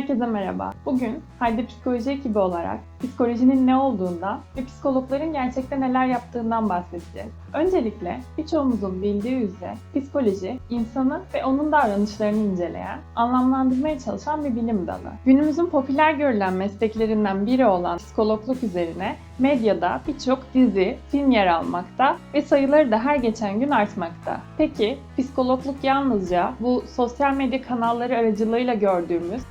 Herkese merhaba. Bugün Haydi Psikoloji ekibi olarak psikolojinin ne olduğundan ve psikologların gerçekten neler yaptığından bahsedeceğiz. Öncelikle birçoğumuzun bildiği üzere psikoloji, insanı ve onun davranışlarını inceleyen, anlamlandırmaya çalışan bir bilim dalı. Günümüzün popüler görülen mesleklerinden biri olan psikologluk üzerine medyada birçok dizi, film yer almakta ve sayıları da her geçen gün artmakta. Peki psikologluk yalnızca bu sosyal medya kanalları aracılığıyla gördüğümüz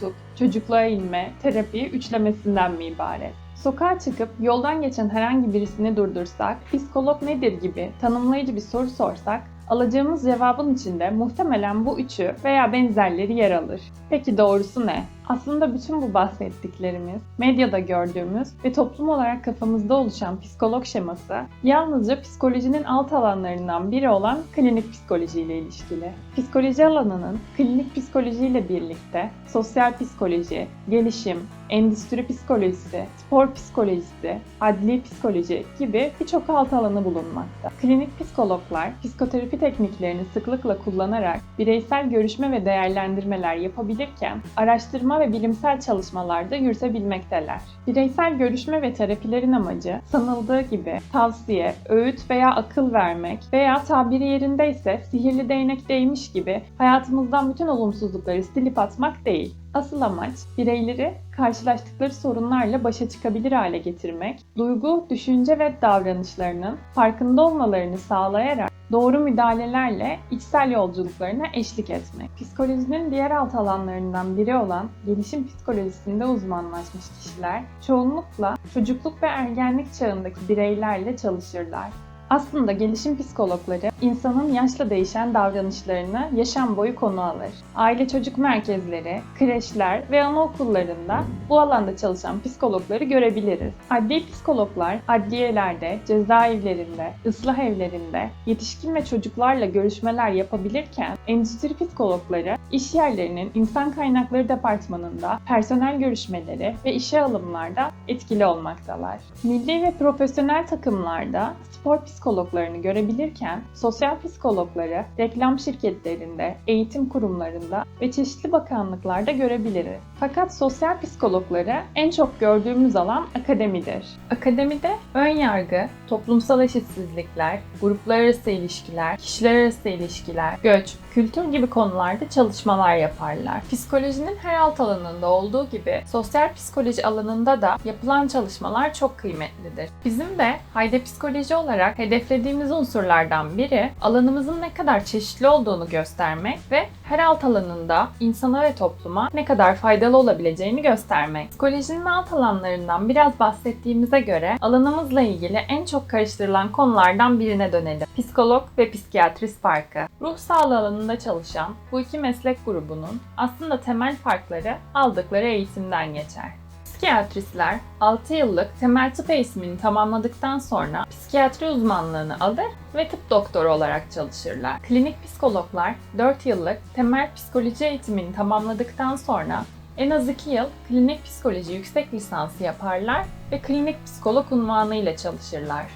koltuk, çocukluğa inme, terapi üçlemesinden mi ibaret? Sokağa çıkıp yoldan geçen herhangi birisini durdursak, psikolog nedir gibi tanımlayıcı bir soru sorsak, alacağımız cevabın içinde muhtemelen bu üçü veya benzerleri yer alır. Peki doğrusu ne? Aslında bütün bu bahsettiklerimiz, medyada gördüğümüz ve toplum olarak kafamızda oluşan psikolog şeması yalnızca psikolojinin alt alanlarından biri olan klinik psikoloji ile ilişkili. Psikoloji alanının klinik psikoloji ile birlikte sosyal psikoloji, gelişim, endüstri psikolojisi, spor psikolojisi, adli psikoloji gibi birçok alt alanı bulunmakta. Klinik psikologlar psikoterapi tekniklerini sıklıkla kullanarak bireysel görüşme ve değerlendirmeler yapabilirken araştırma ve bilimsel çalışmalarda yürütebilmekteler. Bireysel görüşme ve terapilerin amacı sanıldığı gibi tavsiye, öğüt veya akıl vermek veya tabiri yerindeyse sihirli değnek değmiş gibi hayatımızdan bütün olumsuzlukları silip atmak değil. Asıl amaç bireyleri karşılaştıkları sorunlarla başa çıkabilir hale getirmek, duygu, düşünce ve davranışlarının farkında olmalarını sağlayarak doğru müdahalelerle içsel yolculuklarına eşlik etmek. Psikolojinin diğer alt alanlarından biri olan gelişim psikolojisinde uzmanlaşmış kişiler çoğunlukla çocukluk ve ergenlik çağındaki bireylerle çalışırlar. Aslında gelişim psikologları insanın yaşla değişen davranışlarını yaşam boyu konu alır. Aile çocuk merkezleri, kreşler ve anaokullarında bu alanda çalışan psikologları görebiliriz. Adli psikologlar adliyelerde, cezaevlerinde, ıslah evlerinde yetişkin ve çocuklarla görüşmeler yapabilirken endüstri psikologları iş yerlerinin insan kaynakları departmanında personel görüşmeleri ve işe alımlarda etkili olmaktalar. Milli ve profesyonel takımlarda spor psikologlarını görebilirken sosyal psikologları reklam şirketlerinde, eğitim kurumlarında ve çeşitli bakanlıklarda görebiliriz. Fakat sosyal psikologları en çok gördüğümüz alan akademidir. Akademide ön yargı, toplumsal eşitsizlikler, gruplar arası ilişkiler, kişiler arası ilişkiler, göç, kültür gibi konularda çalışmalar yaparlar. Psikolojinin her alt alanında olduğu gibi sosyal psikoloji alanında da yapılan çalışmalar çok kıymetlidir. Bizim de Hayde Psikoloji olarak hedeflediğimiz unsurlardan biri alanımızın ne kadar çeşitli olduğunu göstermek ve her alt alanında insana ve topluma ne kadar faydalı olabileceğini göstermek. Psikolojinin alt alanlarından biraz bahsettiğimize göre alanımızla ilgili en çok karıştırılan konulardan birine dönelim. Psikolog ve psikiyatrist farkı. Ruh sağlığı alanında çalışan bu iki meslek grubunun aslında temel farkları aldıkları eğitimden geçer. Psikiyatristler 6 yıllık temel tıp eğitimini tamamladıktan sonra psikiyatri uzmanlığını alır ve tıp doktoru olarak çalışırlar. Klinik psikologlar 4 yıllık temel psikoloji eğitimini tamamladıktan sonra en az 2 yıl klinik psikoloji yüksek lisansı yaparlar ve klinik psikolog unvanıyla çalışırlar.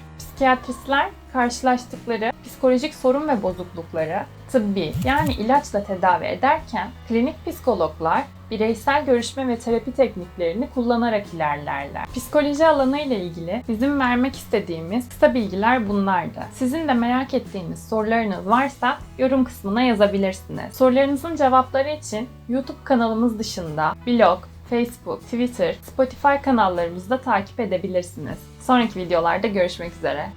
Psikiyatristler karşılaştıkları psikolojik sorun ve bozuklukları tıbbi yani ilaçla tedavi ederken klinik psikologlar bireysel görüşme ve terapi tekniklerini kullanarak ilerlerler. Psikoloji alanı ile ilgili bizim vermek istediğimiz kısa bilgiler bunlardı. Sizin de merak ettiğiniz sorularınız varsa yorum kısmına yazabilirsiniz. Sorularınızın cevapları için YouTube kanalımız dışında blog, Facebook, Twitter, Spotify kanallarımızda takip edebilirsiniz. Sonraki videolarda görüşmek üzere.